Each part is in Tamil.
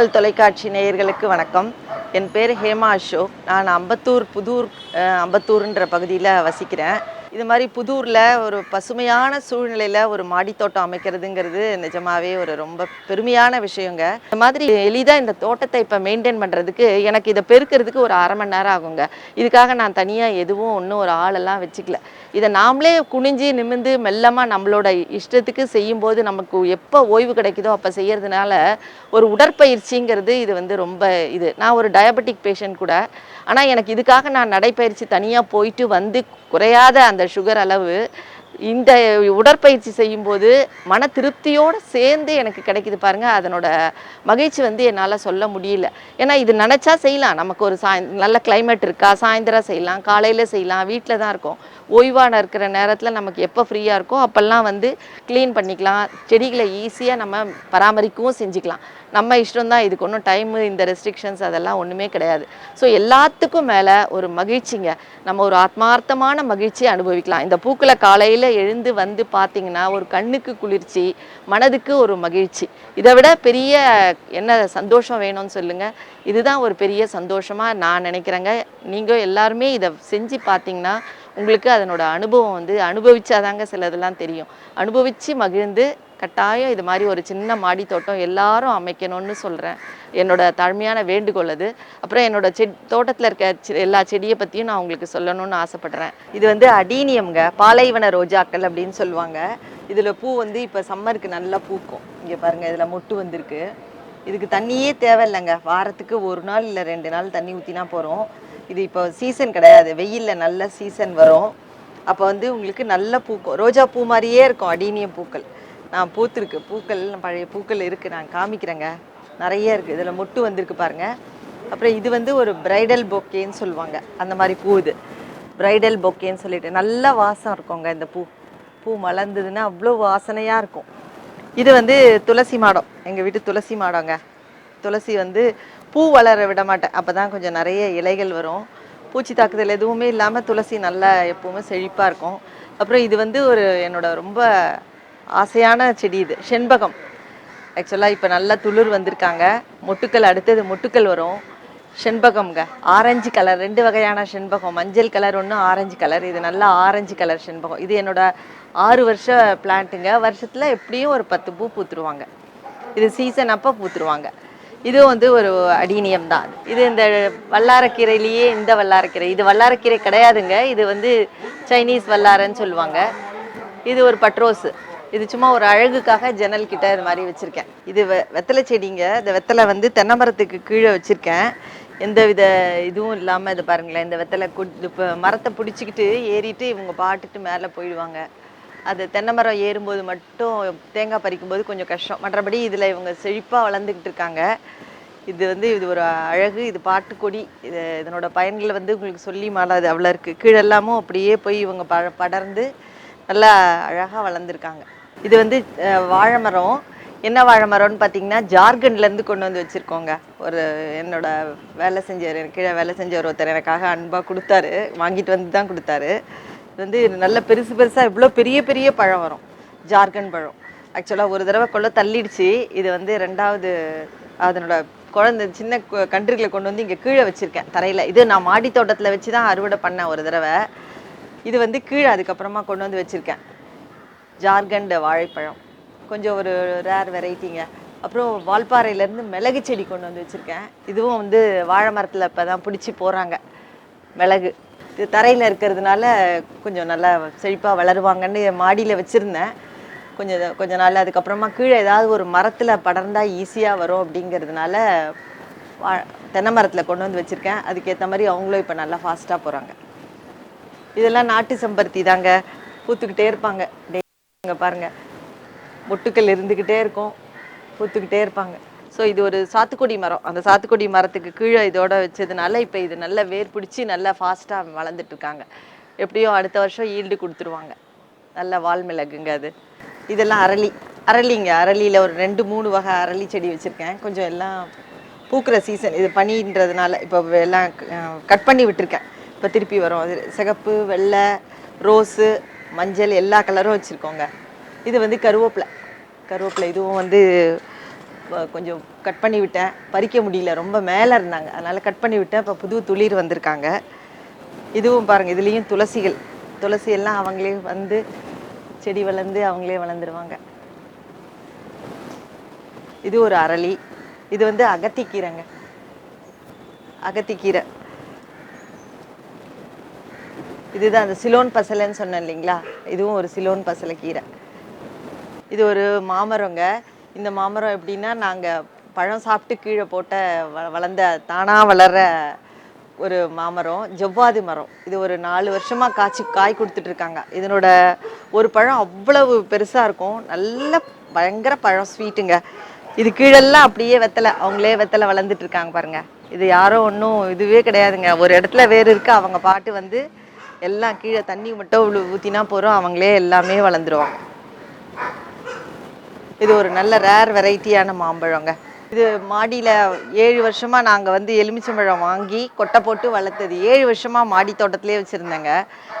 மக்கள் தொலைக்காட்சி நேயர்களுக்கு வணக்கம். என் பேர் ஹேமா அசோக். நான் அம்பத்தூர் புதூர் அம்பத்தூர்ன்ற பகுதியில் வசிக்கிறேன். இது மாதிரி புதூரில் ஒரு பசுமையான சூழ்நிலையில் ஒரு மாடித்தோட்டம் அமைக்கிறதுங்கிறது நிஜமாவே ஒரு ரொம்ப பெருமையான விஷயங்க. இந்த மாதிரி எளிதாக இந்த தோட்டத்தை இப்போ மெயின்டைன் பண்ணுறதுக்கு எனக்கு இதை பெருக்கிறதுக்கு ஒரு அரை மணி நேரம் ஆகுங்க. இதுக்காக நான் தனியாக எதுவும் ஒன்றும் ஒரு ஆளெல்லாம் வச்சுக்கல. இதை நாமளே குனிஞ்சு நிமிந்து மெல்லமாக நம்மளோட இஷ்டத்துக்கு செய்யும்போது நமக்கு எப்போ ஓய்வு கிடைக்குதோ அப்போ செய்கிறதுனால ஒரு உடற்பயிற்சிங்கிறது இது வந்து ரொம்ப இது. நான் ஒரு டயபெட்டிக் பேஷண்ட் கூட. ஆனால் எனக்கு இதுக்காக நான் நடைப்பயிற்சி தனியாக போயிட்டு வந்து குறையாத அந்த சுகர் அளவு இந்த உடற்பயிற்சி செய்யும்போது மன திருப்தியோடு சேர்ந்து எனக்கு கிடைக்குது பாருங்கள் அதனோட மகிழ்ச்சி வந்து என்னால் சொல்ல முடியல. ஏன்னா இது நினச்சா செய்யலாம். நமக்கு ஒரு சாய் நல்ல கிளைமேட் இருக்கா? சாயந்தரம் செய்யலாம். காலையில் செய்யலாம். வீட்டில் தான் இருக்கும். ஓய்வான இருக்கிற நேரத்தில் நமக்கு எப்போ ஃப்ரீயாக இருக்கோ அப்போல்லாம் வந்து க்ளீன் பண்ணிக்கலாம். செடிகளை ஈஸியாக நம்ம பராமரிக்கவும் செஞ்சுக்கலாம். நம்ம இஷ்டம் தான் இதுக்கு ஒன்றும் டைமு இந்த ரெஸ்ட்ரிக்ஷன்ஸ் அதெல்லாம் ஒன்றுமே கிடையாது. ஸோ எல்லாத்துக்கும் மேலே ஒரு மகிழ்ச்சிங்க. நம்ம ஒரு ஆத்மார்த்தமான மகிழ்ச்சியை அனுபவிக்கலாம். இந்த பூக்களை காலையில் எழுந்து வந்து பார்த்தீங்கன்னா ஒரு கண்ணுக்கு குளிர்ச்சி மனதுக்கு ஒரு மகிழ்ச்சி. இதை விட பெரிய என்ன சந்தோஷம் வேணும்னு சொல்லுங்கள் இதுதான் ஒரு பெரிய சந்தோஷமாக நான் நினைக்கிறேங்க. நீங்கள் எல்லாருமே இதை செஞ்சு பார்த்தீங்கன்னா உங்களுக்கு அதனோட அனுபவம் வந்து அனுபவிச்சாதாங்க சிலதெல்லாம் தெரியும். அனுபவித்து மகிழ்ந்து கட்டாயம் இது மாதிரி ஒரு சின்ன மாடி தோட்டம் எல்லாரும் அமைக்கணும்னு சொல்கிறேன் என்னோட தாழ்மையான வேண்டுகோள் அது. அப்புறம் என்னோட செடி தோட்டத்தில் இருக்க செ- எல்லா செடியை பற்றியும் நான் உங்களுக்கு சொல்லணும்னு ஆசைப்படுறேன். இது வந்து அடீனியம்ங்க. பாலைவன ரோஜாக்கள் அப்படின்னு சொல்லுவாங்க. இதில் பூ வந்து இப்போ சம்மருக்கு நல்லா பூக்கும். இங்கே பாருங்கள் இதில் மொட்டு வந்திருக்கு. இதுக்கு தண்ணியே தேவையில்லைங்க. வாரத்துக்கு ஒரு நாள் இல்லை ரெண்டு நாள் தண்ணி ஊற்றினா போகிறோம் இது இப்போ சீசன் கிடையாது. வெயிலில் நல்ல சீசன் வரும். அப்போ வந்து உங்களுக்கு நல்ல பூக்கும். ரோஜா பூ மாதிரியே இருக்கும் அடீனியம் பூக்கள். நான் பூத்திருக்கு. பூக்கள் பழைய பூக்கள் இருக்குது நான் காமிக்கிறேங்க. நிறைய இருக்குது இதில் மொட்டு வந்திருக்கு பாருங்க. அப்புறம் இது வந்து ஒரு பிரைடல் பொக்கேன்னு சொல்லுவாங்க. அந்த மாதிரி பூ இது. பிரைடல் பொக்கேன்னு சொல்லிட்டு. நல்ல வாசம் இருக்குங்க இந்த பூ. பூ மலர்ந்ததுன்னா அவ்வளோ வாசனையாக இருக்கும். இது வந்து துளசி மாடம். எங்கள் வீட்டு துளசி மாடங்க. துளசி வந்து பூ வளர விட மாட்டேன். அப்போ தான் கொஞ்சம் நிறைய இலைகள் வரும். பூச்சி தாக்குதல் எதுவுமே இல்லாமல் துளசி நல்லா எப்போவுமே செழிப்பாக இருக்கும். அப்புறம் இது வந்து ஒரு என்னோட ரொம்ப ஆசையான செடி இது. செண்பகம். ஆக்சுவலாக இப்போ நல்லா துளிர் வந்திருக்காங்க. மொட்டுக்கள் அடுத்தது மொட்டுக்கள் வரும். செண்பகம்ங்க. ஆரஞ்சு கலர் ரெண்டு வகையான செண்பகம். மஞ்சள் கலர் ஒன்று ஆரஞ்சு கலர் இது நல்லா ஆரஞ்சு கலர் செண்பகம். இது என்னோட ஆறு வருஷ பிளான்ட்டுங்க வருஷத்தில் எப்படியும் ஒரு பத்து பூ பூத்துருவாங்க. இது சீசன் அப்போ பூத்துருவாங்க. இதுவும் வந்து ஒரு அடீனியம் தான். இது இந்த வல்லாரக்கீரையிலேயே இந்த வல்லாரக்கீரை. இது வல்லாரக்கீரை கிடையாதுங்க. இது வந்து சைனீஸ் வல்லாரன்னு சொல்லுவாங்க. இது ஒரு பட்ரோஸு. இது சும்மா ஒரு அழகுக்காக ஜன்னல் கிட்ட இது மாதிரி வச்சுருக்கேன். இது வெ வெத்தலை செடிங்க. இந்த வெத்தலை வந்து தென்னை மரத்துக்கு கீழே வச்சுருக்கேன். எந்த வித இதுவும் இல்லாமல் இது பாருங்களேன். இந்த வெத்தலை கு- இப்போ மரத்தை பிடிச்சிக்கிட்டு ஏறிட்டு இவங்க பாட்டுட்டு மேலே போயிடுவாங்க. அது தென்னை மரம் ஏறும்போது மட்டும் தேங்காய் பறிக்கும்போது கொஞ்சம் கஷ்டம். மற்றபடி இதில் இவங்க செழிப்பாக வளர்ந்துக்கிட்டு இருக்காங்க. இது வந்து இது ஒரு அழகு. இது பாட்டுக்கொடி இது இதனோட பயன்களை வந்து உங்களுக்கு சொல்லி மாலாது அவ்வளோ இருக்குது கீழெல்லாமும் அப்படியே போய் இவங்க ப படர்ந்து நல்லா அழகாக வளர்ந்துருக்காங்க. இது வந்து வாழை மரம். என்ன வாழை மரம்னு பார்த்தீங்கன்னா ஜார்க்கண்ட்லேருந்து கொண்டு வந்து வச்சுருக்கோங்க. ஒரு என்னோட வேலை செஞ்சவர் எனக்கு கீழே வேலை செஞ்சவர் ஒருத்தர் எனக்காக அன்பாக கொடுத்தாரு. வாங்கிட்டு வந்து தான் கொடுத்தாரு. இது வந்து நல்ல பெருசு பெருசாக இவ்வளோ பெரிய பெரிய பழம் வரும். ஜார்க்கண்ட் பழம். ஆக்சுவலாக ஒரு தடவை கொள்ள தள்ளிடுச்சு. இது வந்து ரெண்டாவது அதனோட குழந்தை சின்ன கன்றுகளை கொண்டு வந்து இங்கே கீழே வச்சுருக்கேன் தரையில். இது நான் மாடி தோட்டத்தில் வச்சு தான் அறுவடை பண்ணேன் ஒரு தடவை. இது வந்து கீழே அதுக்கப்புறமா கொண்டு வந்து வச்சுருக்கேன். ஜார்க்கண்ட் வாழைப்பழம். கொஞ்சம் ஒரு ரேர் வெரைட்டிங்க அப்புறம் வால்பாறையிலேருந்து மிளகு செடி கொண்டு வந்து வச்சுருக்கேன். இதுவும் வந்து வாழை மரத்தில் இப்போ தான் பிடிச்சி போகிறாங்க மிளகு. இது தரையில் இருக்கிறதுனால கொஞ்சம் நல்லா செழிப்பாக வளருவாங்கன்னு மாடியில் வச்சுருந்தேன். கொஞ்சம் கொஞ்ச நாள் அதுக்கப்புறமா கீழே ஏதாவது ஒரு மரத்தில் படர்ந்தால் ஈஸியாக வரும் அப்படிங்கிறதுனால வா தென்னை மரத்தில் கொண்டு வந்து வச்சுருக்கேன். அதுக்கேற்ற மாதிரி அவங்களும் இப்போ நல்லா ஃபாஸ்ட்டாக போகிறாங்க இதெல்லாம் நாட்டு செம்பருத்தி தாங்க. பூத்துக்கிட்டே இருப்பாங்க. டெய்லி பாருங்க. மொட்டுக்கள் இருந்துக்கிட்டே இருக்கும். பூத்துக்கிட்டே இருப்பாங்க. ஸோ இது ஒரு சாத்துக்குடி மரம். அந்த சாத்துக்குடி மரத்துக்கு கீழே இதோட வச்சதுனால இப்போ இது நல்லா வேர் பிடிச்சி நல்லா ஃபாஸ்ட்டாக வளர்ந்துட்டு இருக்காங்க. எப்படியும் அடுத்த வருஷம் ஈல்டு கொடுத்துருவாங்க. நல்ல வால் மிளகுங்க அது. இதெல்லாம் அரளி. அரளிங்க. அரளியில் ஒரு ரெண்டு மூணு வகை அரளி செடி வச்சுருக்கேன். கொஞ்சம் எல்லாம் பூக்கிற சீசன் இது பனின்றதுனால இப்போ எல்லாம் கட் பண்ணி விட்டுருக்கேன். இப்போ திருப்பி வரும். அது சிகப்பு வெள்ளை ரோஸு மஞ்சள் எல்லா கலரும் வச்சுருக்கோங்க. இது வந்து கருவேப்பிலை. கருவேப்பிலை இதுவும் வந்து கொஞ்சம் கட் பண்ணி விட்டேன். பறிக்க முடியல. ரொம்ப மேலே இருந்தாங்க. அதனால் கட் பண்ணி விட்டேன். இப்போ புது துளிர் வந்திருக்காங்க. இதுவும் பாருங்கள் இதுலேயும் துளசிகள். துளசி எல்லாம் அவங்களே வந்து செடி வளர்ந்து அவங்களே வளர்ந்துருவாங்க. இது ஒரு அரளி. இது வந்து அகத்திக்கீரைங்க. அகத்திக்கீரை. இதுதான் அந்த சிலோன் பசலைன்னு சொன்னேன் இல்லைங்களா? இதுவும் ஒரு சிலோன் பசலை கீரை. இது ஒரு மாமரங்க. இந்த மாமரம் எப்படின்னா நாங்கள் பழம் சாப்பிட்டு கீழே போட்ட வ வளர்ந்த தானாக வளர்ற ஒரு மாமரம். ஜவ்வாது மரம். இது ஒரு நாலு வருஷமாக காய்ச்சி காய் கொடுத்துட்ருக்காங்க. இதனோட ஒரு பழம் அவ்வளவு பெருசாக இருக்கும். நல்ல பயங்கர பழம் ஸ்வீட்டுங்க. இது கீழெல்லாம் அப்படியே வெத்தலை. அவங்களே வெத்தலை வளர்ந்துட்டு இருக்காங்க பாருங்கள் இது யாரோ ஒன்றும் இதுவே கிடையாதுங்க. ஒரு இடத்துல வேறு இருக்கு. அவங்க பாட்டு வந்து எல்லாம் கீழே தண்ணி மட்டும் இவ்வளோ ஊற்றினா போகிறோம் அவங்களே எல்லாமே வளர்ந்துருவாங்க. இது ஒரு நல்ல ரேர் வெரைட்டியான மாம்பழங்க. இது மாடியில் ஏழு வருஷமாக நாங்கள் வந்து எலுமிச்சம்பழம் வாங்கி கொட்டை போட்டு வளர்த்தது. ஏழு வருஷமாக மாடி தோட்டத்திலே வச்சுருந்தேங்க.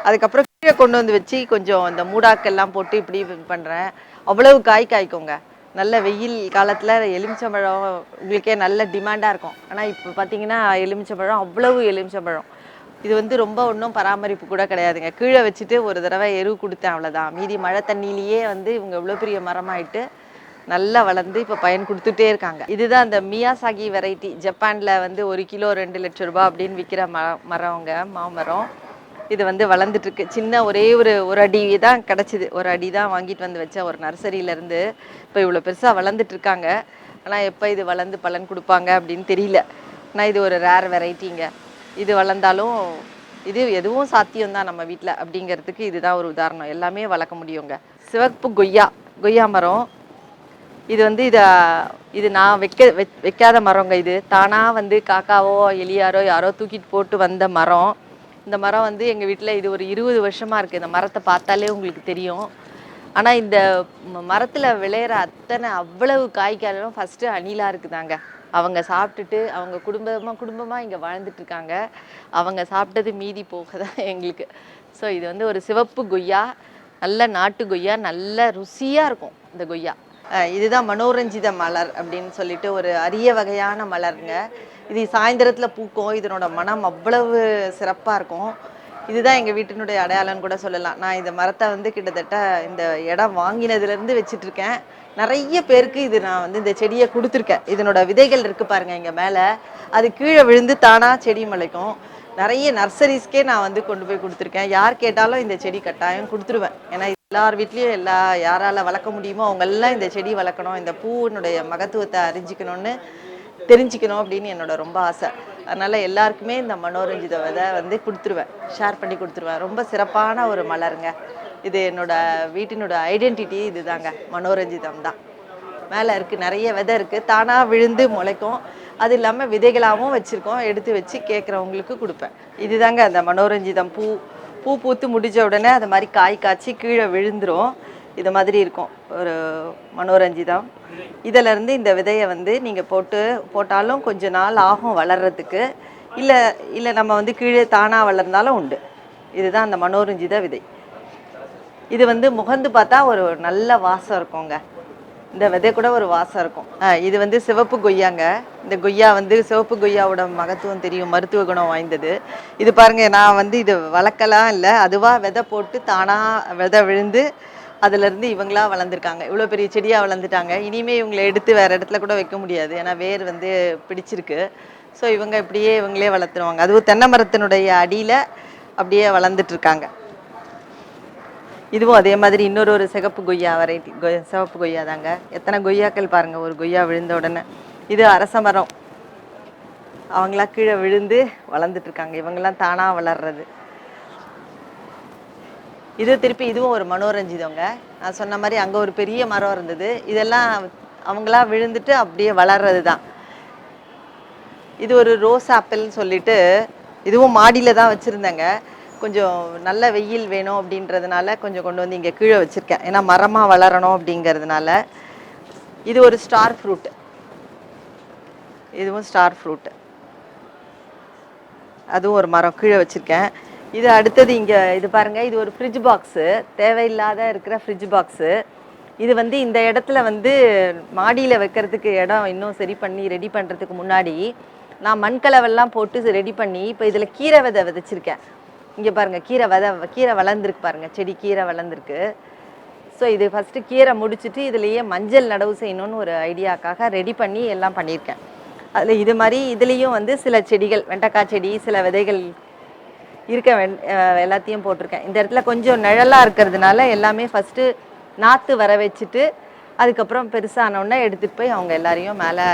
அதுக்கப்புறம் கீழே கொண்டு வந்து வச்சு கொஞ்சம் இந்த மூடாக்கெல்லாம் போட்டு இப்படி பண்ணுறேன் அவ்வளவு காய் காய்க்குங்க. நல்ல வெயில் காலத்தில் எலுமிச்சம்பழம் உங்களுக்கே நல்ல டிமாண்டாக இருக்கும். ஆனால் இப்போ பார்த்தீங்கன்னா எலுமிச்சம்பழம் அவ்வளவு எலுமிச்சம்பழம். இது வந்து ரொம்ப ஒன்றும் பராமரிப்பு கூட கிடையாதுங்க. கீழே வச்சுட்டு ஒரு தடவை எரு கொடுத்தேன் அவ்வளோதான் மீதி மழை தண்ணியிலேயே வந்து இவங்க இவ்வளோ பெரிய மரமாயிட்டு நல்லா வளர்ந்து இப்போ பயன் கொடுத்துட்டே இருக்காங்க. இதுதான் அந்த மியாசாகி வெரைட்டி. ஜப்பானில் வந்து ஒரு கிலோ ரெண்டு லட்சம் ரூபாய் அப்படின்னு விற்கிற ம மரங்க மாமரம். இது வந்து வளர்ந்துட்டுருக்கு. சின்ன ஒரே ஒரு ஒரு அடி தான் கிடச்சிது. ஒரு அடி தான் வாங்கிட்டு வந்து வச்ச ஒரு நர்சரியிலேருந்து இப்போ இவ்வளோ பெருசாக வளர்ந்துட்டுருக்காங்க. ஆனால் எப்போ இது வளர்ந்து பலன் கொடுப்பாங்க அப்படின்னு தெரியல. ஆனால் இது ஒரு ரேர் வெரைட்டிங்க இது வளர்ந்தாலும் இது எதுவும் சாத்தியம் தான் நம்ம வீட்டில் அப்படிங்கிறதுக்கு இதுதான் ஒரு உதாரணம். எல்லாமே வளர்க்க முடியுங்க. சிவப்பு கொய்யா கொய்யா மரம். இது வந்து இதை இது நான் வைக்க வைக்காத மரங்க இது. தானாக வந்து காக்காவோ எலியாரோ யாரோ தூக்கிட்டு போட்டு வந்த மரம். இந்த மரம் வந்து எங்கள் வீட்டில் இது ஒரு இருபது வருஷமாக இருக்குது இந்த மரத்தை பார்த்தாலே உங்களுக்கு தெரியும். ஆனால் இந்த மரத்தில் விளையிற அத்தனை அவ்வளவு காய்க்காலும் ஃபஸ்ட்டு அணிலாக இருக்குதாங்க. அவங்க சாப்பிட்டுட்டு அவங்க குடும்பமாக குடும்பமாக இங்கே வாழ்ந்துட்டு இருக்காங்க அவங்க சாப்பிட்டது மீதி போக தான் எங்களுக்கு. ஸோ இது வந்து ஒரு சிவப்பு கொய்யா நல்ல நாட்டு கொய்யா நல்ல ருசியாக இருக்கும் இந்த கொய்யா. இதுதான் மனோரஞ்சித மலர் அப்படின்னு சொல்லிட்டு ஒரு அரிய வகையான மலருங்க. இது சாயந்தரத்தில் பூக்கும். இதனோட மனம் அவ்வளவு சிறப்பாக இருக்கும். இதுதான் எங்கள் வீட்டினுடைய அடையாளம்னு கூட சொல்லலாம். நான் இந்த மரத்தை வந்து கிட்டத்தட்ட இந்த இடம் வாங்கினதுலேருந்து வச்சிட்ருக்கேன். நிறைய பேருக்கு இது நான் வந்து இந்த செடியை கொடுத்துருக்கேன். இதனோட விதைகள் இருக்குது பாருங்கள் இங்கே மேலே. அது கீழே விழுந்து தானாக செடி முளைக்கும். நிறைய நர்சரிஸ்க்கே நான் வந்து கொண்டு போய் கொடுத்துருக்கேன். யார் கேட்டாலும் இந்த செடி கட்டாயம் கொடுத்துருவேன். ஏன்னா எல்லார் வீட்லேயும் எல்லா யாரால் வளர்க்க முடியுமோ அவங்க எல்லாம் இந்த செடி வளர்க்கணும். இந்த பூவினுடைய மகத்துவத்தை அறிஞ்சிக்கணும்னு தெரிஞ்சுக்கணும் அப்படின்னு என்னோட ரொம்ப ஆசை. அதனால எல்லாருக்குமே இந்த மனோரஞ்சித விதை வந்து கொடுத்துருவேன். ஷேர் பண்ணி கொடுத்துருவேன். ரொம்ப சிறப்பான ஒரு மலருங்க. இது என்னோட வீட்டினோட ஐடென்டிட்டி இதுதாங்க. மனோரஞ்சிதம் தான். மேலே இருக்குது நிறைய விதை இருக்குது தானாக விழுந்து முளைக்கும். அது இல்லாமல் விதைகளாகவும் வச்சுருக்கோம். எடுத்து வச்சு கேட்குறவங்களுக்கு கொடுப்பேன். இதுதாங்க அந்த மனோரஞ்சிதம். பூ பூ பூத்து முடிஞ்ச உடனே அது மாதிரி காய் காய்ச்சி கீழே விழுந்துரும். இது மாதிரி இருக்கும். ஒரு மனோரஞ்சிதம் இதிலேருந்து இந்த விதையை வந்து நீங்கள் போட்டு போட்டாலும் கொஞ்ச நாள் ஆகும் வளர்கிறதுக்கு இல்லை இல்லை நம்ம வந்து கீழே தானாக வளர்ந்தாலும் உண்டு. இதுதான் அந்த மனோரஞ்சித விதை. இது வந்து முகந்து பார்த்தா ஒரு நல்ல வாசம் இருக்குங்க. இந்த விதை கூட ஒரு வாசம் இருக்கும். இது வந்து சிவப்பு கொய்யாங்க. இந்த கொய்யா வந்து சிவப்பு கொய்யாவோட மகத்துவம் தெரியும். மருத்துவ குணம் வாய்ந்தது. இது பாருங்க நான் வந்து இது வளர்க்கலாம் இல்லை. அதுவாக விதை போட்டு தானாக விதை விழுந்து அதுலேருந்து இவங்களா வளர்ந்துருக்காங்க. இவ்வளோ பெரிய செடியாக வளர்ந்துட்டாங்க. இனிமே இவங்களை எடுத்து வேறு இடத்துல கூட வைக்க முடியாது. ஏன்னா வேர் வந்து பிடிச்சிருக்கு. ஸோ இவங்க இப்படியே இவங்களே வளர்த்துருவாங்க. அதுவும் தென்னை மரத்தினுடைய அடியில் அப்படியே வளர்ந்துட்டுருக்காங்க. இதுவும் அதே மாதிரி இன்னொரு ஒரு சிகப்பு கொய்யா வெரைட்டி சிவப்பு கொய்யா தாங்க. எத்தனை கொய்யாக்கள் பாருங்கள் ஒரு கொய்யா விழுந்த உடனே. இது அரச மரம். அவங்களா கீழே விழுந்து வளர்ந்துட்டுருக்காங்க. இவங்கெல்லாம் தானாக வளர்றது. இது திருப்பி இதுவும் ஒரு மனோரஞ்சிதங்க. நான் சொன்ன மாதிரி அங்கே ஒரு பெரிய மரம் இருந்தது. இதெல்லாம் அவங்களா விழுந்துட்டு அப்படியே வளர்றது தான் இது ஒரு ரோஸ் ஆப்பிள்னு சொல்லிட்டு இதுவும் மாடியில் தான் வச்சுருந்தேங்க. கொஞ்சம் நல்ல வெயில் வேணும் அப்படின்றதுனால கொஞ்சம் கொண்டு வந்து இங்கே கீழே வச்சுருக்கேன். ஏன்னா மரமாக வளரணும் அப்படிங்கிறதுனால. இது ஒரு ஸ்டார் ஃப்ரூட். இதுவும் ஸ்டார் ஃப்ரூட். அதுவும் ஒரு மரம் கீழே வச்சுருக்கேன். இது அடுத்தது இங்கே இது பாருங்கள் இது ஒரு ஃப்ரிட்ஜ் பாக்ஸு தேவையில்லாத இருக்கிற ஃப்ரிட்ஜ் பாக்ஸு இது வந்து இந்த இடத்துல வந்து மாடியில் வைக்கிறதுக்கு இடம் இன்னும் சரி பண்ணி ரெடி பண்ணுறதுக்கு முன்னாடி நான் மண்கலவெல்லாம் போட்டு ரெடி பண்ணி இப்போ இதில் கீரை விதை விதைச்சிருக்கேன். இங்கே பாருங்கள் கீரை விதை கீரை வளர்ந்துருக்கு பாருங்கள் செடி கீரை வளர்ந்துருக்கு. ஸோ இது ஃபஸ்ட்டு கீரை முடிச்சுட்டு இதுலேயே மஞ்சள் நடவு செய்யணும்னு ஒரு ஐடியாக்காக ரெடி பண்ணி எல்லாம் பண்ணியிருக்கேன். அதில் இது மாதிரி இதுலேயும் வந்து சில செடிகள் வெண்டைக்காய் செடி சில விதைகள் இருக்க எல்லாத்தையும் போட்டிருக்கேன். இந்த இடத்துல கொஞ்சம் நிழலாக இருக்கிறதுனால எல்லாமே ஃபஸ்ட்டு நாற்று வர வச்சுட்டு அதுக்கப்புறம் பெருசானோடனே எடுத்துகிட்டு போய் அவங்க எல்லாரையும் மேலே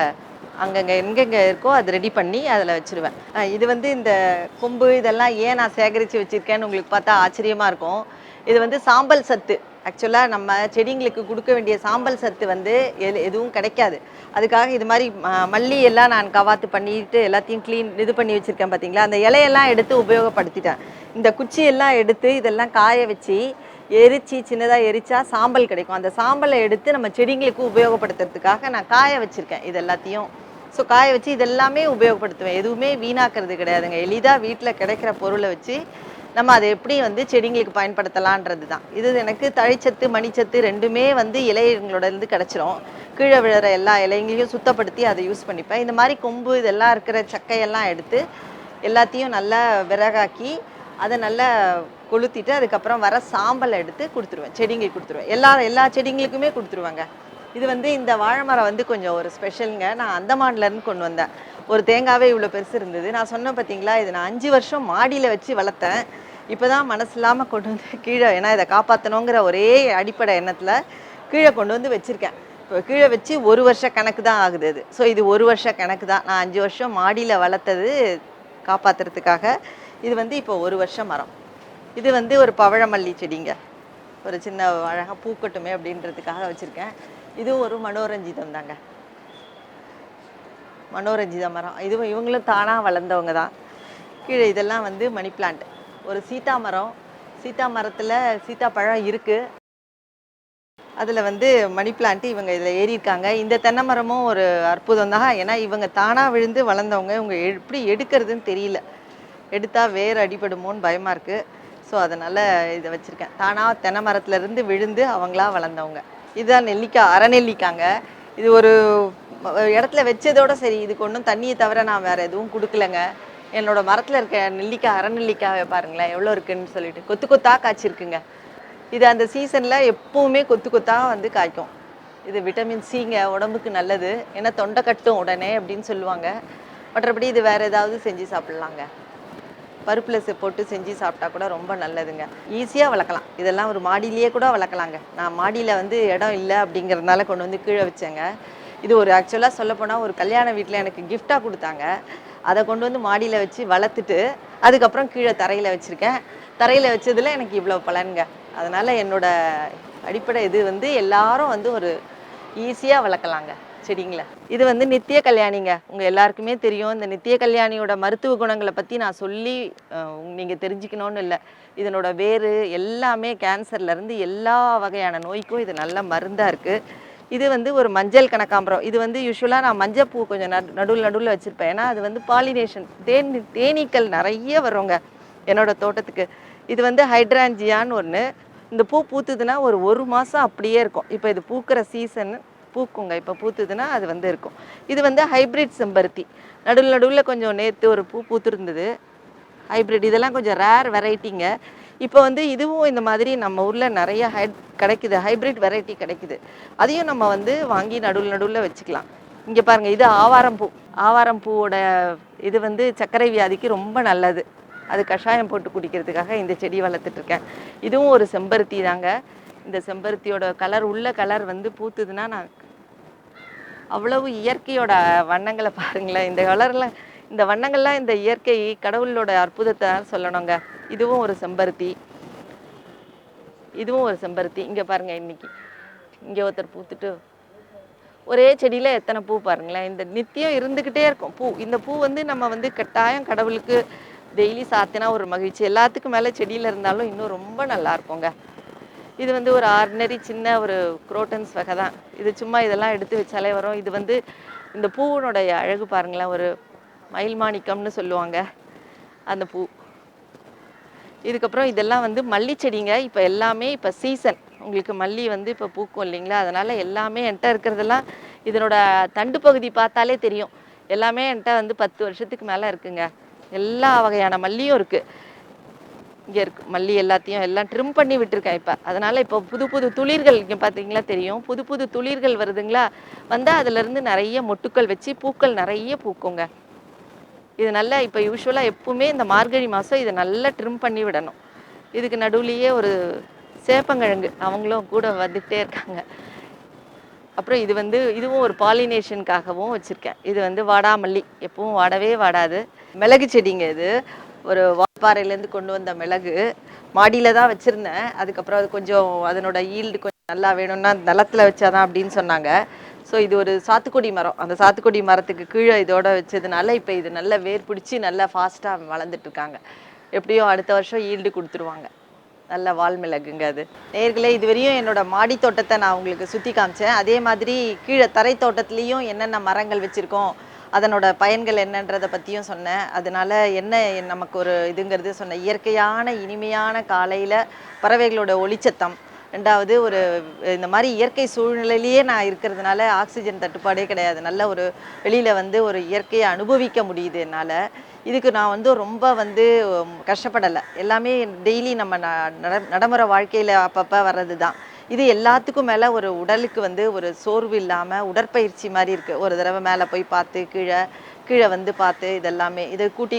அங்கங்கே எங்கெங்கே இருக்கோ அது ரெடி பண்ணி அதில் வச்சுருவேன். இது வந்து இந்த கொம்பு இதெல்லாம் ஏன் நான் சேகரித்து வச்சுருக்கேன்னு உங்களுக்கு பார்த்தா ஆச்சரியமாக இருக்கும். இது வந்து சாம்பல் சத்து. ஆக்சுவலாக நம்ம செடிங்களுக்கு கொடுக்க வேண்டிய சாம்பல் சத்து வந்து எது எதுவும் கிடைக்காது. அதுக்காக இது மாதிரி ம- மல்லி எல்லாம் நான் கவாத்து பண்ணிட்டு எல்லாத்தையும் க்ளீன் இது பண்ணி வச்சுருக்கேன் பார்த்தீங்களா அந்த இலையெல்லாம் எடுத்து உபயோகப்படுத்திட்டேன். இந்த குச்சியெல்லாம் எடுத்து இதெல்லாம் காய வச்சு எரிச்சு சின்னதாக எரிச்சா சாம்பல் கிடைக்கும். அந்த சாம்பலை எடுத்து நம்ம செடிங்களுக்கு உபயோகப்படுத்துறதுக்காக நான் காய வச்சுருக்கேன் இது எல்லாத்தையும் ஸோ காய வச்சு இதெல்லாமே உபயோகப்படுத்துவேன். எதுவுமே வீணாக்கிறது கிடையாதுங்க. எளிதாக வீட்டில் கிடைக்கிற பொருளை வச்சு நம்ம அதை எப்படி வந்து செடிங்களுக்கு பயன்படுத்தலான்றது தான் இது எனக்கு தழைச்சத்து மணிச்சத்து ரெண்டுமே வந்து இலைங்களோட இருந்து கிடச்சிரும். கீழே விழுற எல்லா இலைங்களையும் சுத்தப்படுத்தி அதை யூஸ் பண்ணிப்பேன். இந்த மாதிரி கொம்பு இதெல்லாம் இருக்கிற சக்கையெல்லாம் எடுத்து எல்லாத்தையும் நல்லா விறகாக்கி அதை நல்லா கொளுத்திட்டு அதுக்கப்புறம் வர சாம்பலை எடுத்து கொடுத்துருவேன். செடிங்களுக்கு கொடுத்துருவேன். எல்லா எல்லா செடிங்களுக்குமே கொடுத்துருவாங்க. இது வந்து இந்த வாழை மரம் வந்து கொஞ்சம் ஒரு ஸ்பெஷலுங்க நான் அந்தமான்லேருந்து கொண்டு வந்தேன். ஒரு தேங்காவே இவ்வளோ பெருசு இருந்தது. நான் சொன்னேன் பார்த்தீங்களா இது நான் அஞ்சு வருஷம் மாடியில் வச்சு வளர்த்தேன். இப்போ தான் மனசு இல்லாமல் கொண்டு வந்து கீழே ஏன்னா இதை காப்பாற்றணுங்கிற ஒரே அடிப்படை எண்ணத்தில் கீழே கொண்டு வந்து வச்சுருக்கேன். இப்போ கீழே வச்சு ஒரு வருஷ கணக்கு தான் ஆகுது அது. ஸோ இது ஒரு வருஷ கணக்கு தான். நான் அஞ்சு வருஷம் மாடியில் வளர்த்தது காப்பாற்றுறதுக்காக இது வந்து இப்போ ஒரு வருஷம் மரம். இது வந்து ஒரு பவழமல்லி செடிங்க. ஒரு சின்ன அழகாக பூக்கட்டுமே அப்படின்றதுக்காக வச்சுருக்கேன். இதுவும் ஒரு மனோரஞ்சிதம் தாங்க. மனோரஞ்சித மரம். இதுவும் இவங்களும் தானாக வளர்ந்தவங்க தான். கீழே இதெல்லாம் வந்து மணி பிளான்ட் ஒரு சீதா மரம். சீதா மரத்தில் சீதாப்பழம் இருக்குது அதில் வந்து மணி பிளான்ட் இவங்க இதில் ஏறியிருக்காங்க. இந்த தென்னை மரமும் ஒரு அற்புதம் தான். ஏன்னா இவங்க தானாக விழுந்து வளர்ந்தவங்க. இவங்க எப்படி எடுக்கிறதுன்னு தெரியல. எடுத்தால் வேறு அடிபடுமோன்னு பயமாக இருக்குது ஸோ அதனால் இதை வச்சுருக்கேன். தானாக தென்னை மரத்துலேருந்து விழுந்து அவங்களா வளர்ந்தவங்க. இதுதான் நெல்லிக்காய் அரைநெல்லிக்காங்க இது ஒரு இடத்துல வச்சதோட சரி. இதுக்கு ஒன்றும் தண்ணியை தவிர நான் வேறு எதுவும் கொடுக்கலங்க. என்னோட மரத்தில் இருக்க நெல்லிக்காய் அரைநெல்லிக்காவை பாருங்களேன் எவ்வளோ இருக்குன்னு சொல்லிட்டு. கொத்து கொத்தாக காய்ச்சிருக்குங்க. இது அந்த சீசனில் எப்போவுமே கொத்து கொத்தாக வந்து காய்க்கும். இது விட்டமின் சிங்க உடம்புக்கு நல்லது. ஏன்னா தொண்டை கட்டும் உடனே அப்படின்னு சொல்லுவாங்க. மற்றபடி இது வேறு ஏதாவது செஞ்சு சாப்பிட்லாங்க. பருப்பில் போட்டு செஞ்சு சாப்பிட்டா கூட ரொம்ப நல்லதுங்க. ஈஸியாக வளர்க்கலாம். இதெல்லாம் ஒரு மாடியிலேயே கூட வளர்க்கலாங்க. நான் மாடியில் வந்து இடம் இல்லை அப்படிங்கிறதுனால கொண்டு வந்து கீழே வச்சேங்க. இது ஒரு ஆக்சுவலாக சொல்லப்போனால் ஒரு கல்யாண வீட்டில் எனக்கு கிஃப்டாக கொடுத்தாங்க. அதை கொண்டு வந்து மாடியில் வச்சு வளர்த்துட்டு அதுக்கப்புறம் கீழே தரையில் வச்சுருக்கேன். தரையில் வச்சதில் எனக்கு இவ்வளோ பலனுங்க. அதனால் என்னோட அடிப்படை இது வந்து எல்லாரும் வந்து ஒரு ஈஸியாக வளர்க்கலாங்க. செடிங்களை இது வந்து நித்திய கல்யாணிங்க. உங்கள் எல்லாருக்குமே தெரியும். இந்த நித்திய கல்யாணியோட மருத்துவ குணங்களை பற்றி நான் சொல்லி நீங்கள் தெரிஞ்சுக்கணும்னு இல்லை. இதனோட வேறு எல்லாமே கேன்சர்லேருந்து எல்லா வகையான நோய்க்கும் இது நல்ல மருந்தாக இருக்குது இது வந்து ஒரு மஞ்சள் கனகாம்பரம். இது வந்து யூஸ்வலாக நான் மஞ்சள் பூ கொஞ்சம் நடு நடுவில் நடுவில் வச்சுருப்பேன். ஏன்னா அது வந்து பாலினேஷன் தேன் தேனீக்கள் நிறைய வருங்க என்னோடய தோட்டத்துக்கு. இது வந்து ஹைட்ரான்ஜியான்னு ஒன்று இந்த பூ பூத்துதுன்னா ஒரு ஒரு மாதம் அப்படியே இருக்கும். இப்போ இது பூக்கிற சீசன் பூக்குங்க. இப்போ பூத்துதுன்னா அது வந்து இருக்கும். இது வந்து ஹைப்ரிட் செம்பருத்தி. நடுவில் நடுவில் கொஞ்சம் நேற்று ஒரு பூ பூத்துருந்தது. ஹைப்ரிட் இதெல்லாம் கொஞ்சம் ரேர் வெரைட்டிங்க இப்போ வந்து இதுவும் இந்த மாதிரி நம்ம ஊரில் நிறைய ஹை கிடைக்குது ஹைப்ரிட் வெரைட்டி கிடைக்குது. அதையும் நம்ம வந்து வாங்கி நடுவில் நடுவில் வச்சுக்கலாம். இங்கே பாருங்கள் இது ஆவாரம் பூ. ஆவாரம் பூவோட இது வந்து சர்க்கரை வியாதிக்கு ரொம்ப நல்லது. அது கஷாயம் போட்டு குடிக்கிறதுக்காக இந்த செடி வளர்த்துட்ருக்கேன் இதுவும் ஒரு செம்பருத்தி தாங்க. இந்த செம்பருத்தியோட கலர் உள்ள கலர் வந்து பூத்துதுன்னா நான் அவ்வளவு இயற்கையோட வண்ணங்களை பாருங்களேன். இந்த கலர்லாம் இந்த வண்ணங்கள்லாம் இந்த இயற்கை கடவுளோட அற்புதத்தை சொல்லணுங்க. இதுவும் ஒரு செம்பருத்தி. இதுவும் ஒரு செம்பருத்தி. இங்கே பாருங்க இன்னைக்கு. இங்கே ஒருத்தர் பூத்துட்டு ஒரே செடியில் எத்தனை பூ பாருங்களேன். இந்த நித்தியம் இருந்துக்கிட்டே இருக்கும். பூ. இந்த பூ வந்து நம்ம வந்து கட்டாயம் கடவுளுக்கு டெய்லி சாத்தினா ஒரு மகிழ்ச்சி. எல்லாத்துக்கும் மேலே செடியில் இருந்தாலும் இன்னும் ரொம்ப நல்லா இருக்குங்க. இது வந்து ஒரு ஆர்டினரி சின்ன ஒரு குரோட்டன்ஸ் வகை தான். இது சும்மா இதெல்லாம் எடுத்து வச்சாலே வரும். இது வந்து இந்த பூவினுடைய அழகு பாருங்களேன். ஒரு மயில் மாணிக்கம்னு சொல்லுவாங்க. அந்த பூ. இதுக்கப்புறம் இதெல்லாம் வந்து மல்லி செடிங்க. இப்போ எல்லாமே இப்போ சீசன் உங்களுக்கு மல்லி வந்து இப்போ பூக்கும் இல்லைங்களா? அதனால் எல்லாமே என்கிட்ட இருக்கிறதெல்லாம் இதனோட தண்டு பகுதி பார்த்தாலே தெரியும். எல்லாமே என்கிட்ட வந்து பத்து வருஷத்துக்கு மேலே இருக்குங்க. எல்லா வகையான மல்லியும் இருக்குது இங்கே இருக்குது மல்லி எல்லாத்தையும் எல்லாம் ட்ரிம் பண்ணி விட்டுருக்கேன் இப்போ. அதனால் இப்போ புது புது துளிர்கள் இங்கே பார்த்தீங்களா தெரியும். புது புது துளிர்கள் வருதுங்களா? வந்தால் அதுலேருந்து நிறைய மொட்டுக்கள் வச்சு பூக்கள் நிறைய பூக்குங்க. இது நல்லா இப்போ யூஸ்வலாக எப்பவுமே இந்த மார்கழி மாதம் இதை நல்லா ட்ரிம் பண்ணி விடணும். இதுக்கு நடுவுலையே ஒரு சேப்பங்கிழங்கு அவங்களும் கூட வந்துகிட்டே இருக்காங்க. அப்புறம் இது வந்து இதுவும் ஒரு பாலினேஷனுக்காகவும் வச்சுருக்கேன். இது வந்து வாடாமல்லி எப்பவும் வாடவே வாடாது. மிளகு செடிங்க இது. ஒரு வால்பாறையிலேருந்து கொண்டு வந்த மிளகு. மாடியில் தான் வச்சுருந்தேன். அதுக்கப்புறம் அது கொஞ்சம் அதனோட ஈல்டு கொஞ்சம் நல்லா வேணும்னா நிலத்துல வச்சாதான் அப்படின்னு சொன்னாங்க. ஸோ இது ஒரு சாத்துக்குடி மரம். அந்த சாத்துக்குடி மரத்துக்கு கீழே இதோட வச்சதுனால இப்போ இது நல்லா வேர் பிடிச்சி நல்லா ஃபாஸ்ட்டாக வளர்ந்துட்டு இருக்காங்க எப்படியும் அடுத்த வருஷம் ஈல்டு கொடுத்துருவாங்க. நல்ல வால்மிளகுங்க அது. நேர்களே இதுவரையும் என்னோட மாடி தோட்டத்தை நான் உங்களுக்கு சுற்றி காமிச்சேன். அதே மாதிரி கீழே தரை தோட்டத்துலேயும் என்னென்ன மரங்கள் வச்சுருக்கோம் அதனோட பயன்கள் என்னன்றதை பற்றியும் சொன்னேன். அதனால என்ன நமக்கு ஒரு இதுங்கிறது சொன்னேன். இயற்கையான இனிமையான காலையில் பறவைகளோட ஒளிச்சத்தம் ரெண்டாவது ஒரு இந்த மாதிரி இயற்கை சூழ்நிலையிலேயே நான் இருக்கிறதுனால ஆக்சிஜன் தட்டுப்பாடே கிடையாது. நல்ல ஒரு வெளியில் வந்து ஒரு இயற்கையை அனுபவிக்க முடியுது என்னால். இதுக்கு நான் வந்து ரொம்ப வந்து கஷ்டப்படலை. எல்லாமே டெய்லி நம்ம ந- நட- நடைமுறை வாழ்க்கையில் அப்பப்போ வர்றது தான் இது எல்லாத்துக்கும் மேலே ஒரு உடலுக்கு வந்து ஒரு சோர்வு இல்லாமல் உடற்பயிற்சி மாதிரி இருக்குது ஒரு தடவை மேலே போய் பார்த்து கீழே கீழே வந்து பார்த்து இதெல்லாமே இதை கூட்டி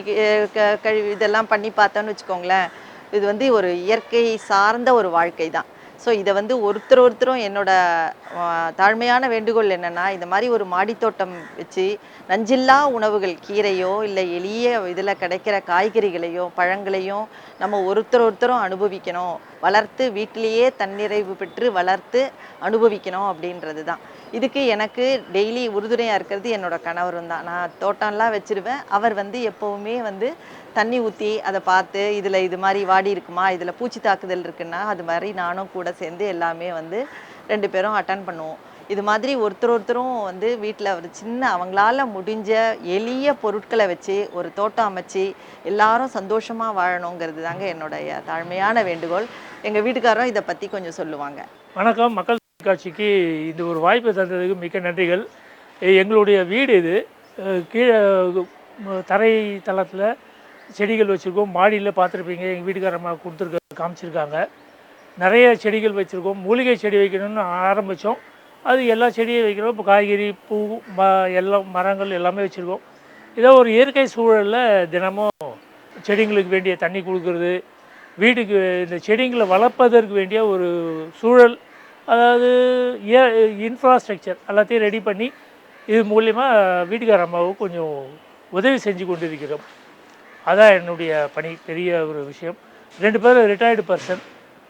க- கழுவி இதெல்லாம் பண்ணி பார்த்தோன்னு வச்சுக்கோங்களேன் இது வந்து ஒரு இயற்கை சார்ந்த ஒரு வாழ்க்கை தான் ஸோ இதை வந்து ஒருத்தர் ஒருத்தரும் என்னோட தாழ்மையான வேண்டுகோள் என்னென்னா இந்த மாதிரி ஒரு மாடித்தோட்டம் வச்சு நஞ்சில்லா உணவுகள் கீரையோ இல்லை எளிய இதில் கிடைக்கிற காய்கறிகளையோ பழங்களையும் நம்ம ஒருத்தர் ஒருத்தரும் அனுபவிக்கணும். வளர்த்து வீட்டிலேயே தன்னிறைவு பெற்று வளர்த்து அனுபவிக்கணும் அப்படின்றது தான். இதுக்கு எனக்கு டெய்லி உறுதுணையாக இருக்கிறது என்னோட கணவரும் தான். நான் தோட்டம்லாம் வச்சுருவேன். அவர் வந்து எப்போவுமே வந்து தண்ணி ஊற்றி அதை பார்த்து இதில் இது மாதிரி வாடி இருக்குமா? இதில் பூச்சி தாக்குதல் இருக்குன்னா அது மாதிரி நானும் கூட சேர்ந்து எல்லாமே வந்து ரெண்டு பேரும் அட்டன் பண்ணுவோம். இது மாதிரி ஒருத்தர் ஒருத்தரும் வந்து வீட்டில் ஒரு சின்ன அவங்களால முடிஞ்ச எளிய பொருட்களை வச்சு ஒரு தோட்டம் அமைச்சு எல்லாரும் சந்தோஷமாக வாழணுங்கிறது தாங்க என்னுடைய தாழ்மையான வேண்டுகோள். எங்கள் வீட்டுக்காரரும் இதை பற்றி கொஞ்சம் சொல்லுவாங்க. வணக்கம். மக்கள் காட்சிக்கு இந்த ஒரு வாய்ப்பு தந்ததுக்கு மிக்க நன்றிகள். எங்களுடைய வீடு இது. கீழே தரை தளத்தில் செடிகள் வச்சுருக்கோம். மாடியில் பார்த்துருப்பீங்க. எங்கள் வீட்டுக்காரம்மா கொடுத்துருக்க காமிச்சிருக்காங்க. நிறைய செடிகள் வச்சுருக்கோம். மூலிகை செடி வைக்கணும்னு ஆரம்பித்தோம் அது எல்லா செடியும் வைக்கிறோம். இப்போ காய்கறி பூ ம எல்லாம் மரங்கள் எல்லாமே வச்சுருக்கோம். இதோ ஒரு இயற்கை சூழலில் தினமும் செடிங்களுக்கு வேண்டிய தண்ணி கொடுக்கறது வீட்டுக்கு இந்த செடிங்களை வளர்ப்பதற்கு வேண்டிய ஒரு சூழல் அதாவது இன்ஃப்ராஸ்ட்ரக்சர் எல்லாத்தையும் ரெடி பண்ணி இது மூலயமா வீட்டுக்கார அம்மாவுக்கு கொஞ்சம் உதவி செஞ்சு கொண்டிருக்கிறோம். அதான் என்னுடைய பணி பெரிய ஒரு விஷயம். ரெண்டு பேரும் ரிட்டையர்டு பர்சன்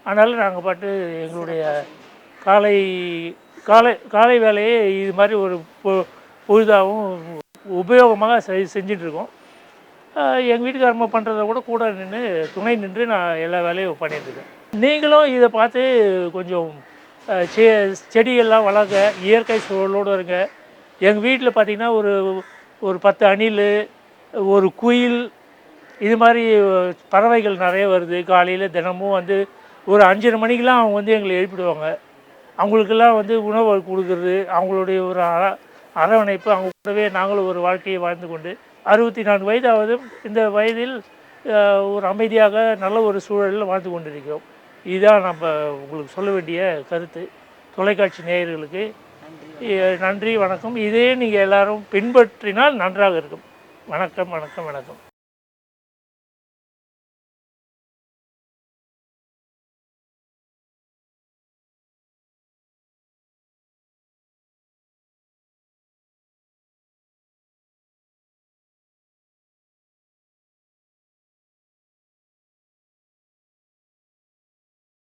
அதனால் நாங்கள் பாட்டு எங்களுடைய காலை காலை காலை வேலையை இது மாதிரி ஒரு பொ- பொழுதாகவும் உபயோகமாக செய் செஞ்சிட்ருக்கோம். எங்கள் வீட்டுக்காரம்மா பண்ணுறத கூட கூட நின்று துணை நின்று நான் எல்லா வேலையும் பண்ணிட்டுருக்கேன் நீங்களும் இதை பார்த்து கொஞ்சம் செ செடியெல்லாம் வளர்க்க இயற்கை சூழலோடு இருங்க. எங்கள் வீட்டில் பார்த்தீங்கன்னா ஒரு ஒரு பத்து அணில் ஒரு குயில் இது மாதிரி பறவைகள் நிறைய வருது. காலையில் தினமும் வந்து ஒரு அஞ்சரை மணிக்கெலாம் அவங்க வந்து எங்களை எழுப்பிடுவாங்க. அவங்களுக்கெல்லாம் வந்து உணவு கொடுக்கறது அவங்களுடைய ஒரு அர அரவணைப்பு அவங்க கூடவே நாங்களும் ஒரு வாழ்க்கையை வாழ்ந்து கொண்டு அறுபத்தி நான்கு வயதாவது இந்த வயதில் ஒரு அமைதியாக நல்ல ஒரு சூழலில் வாழ்ந்து கொண்டிருக்கிறோம். இதுதான் நம்ம உங்களுக்கு சொல்ல வேண்டிய கருத்து. தொலைக்காட்சி நேயர்களுக்கு நன்றி வணக்கம். இதே நீங்கள் எல்லாரும் பின்பற்றினால் நன்றாக இருக்கும். வணக்கம் வணக்கம் வணக்கம்.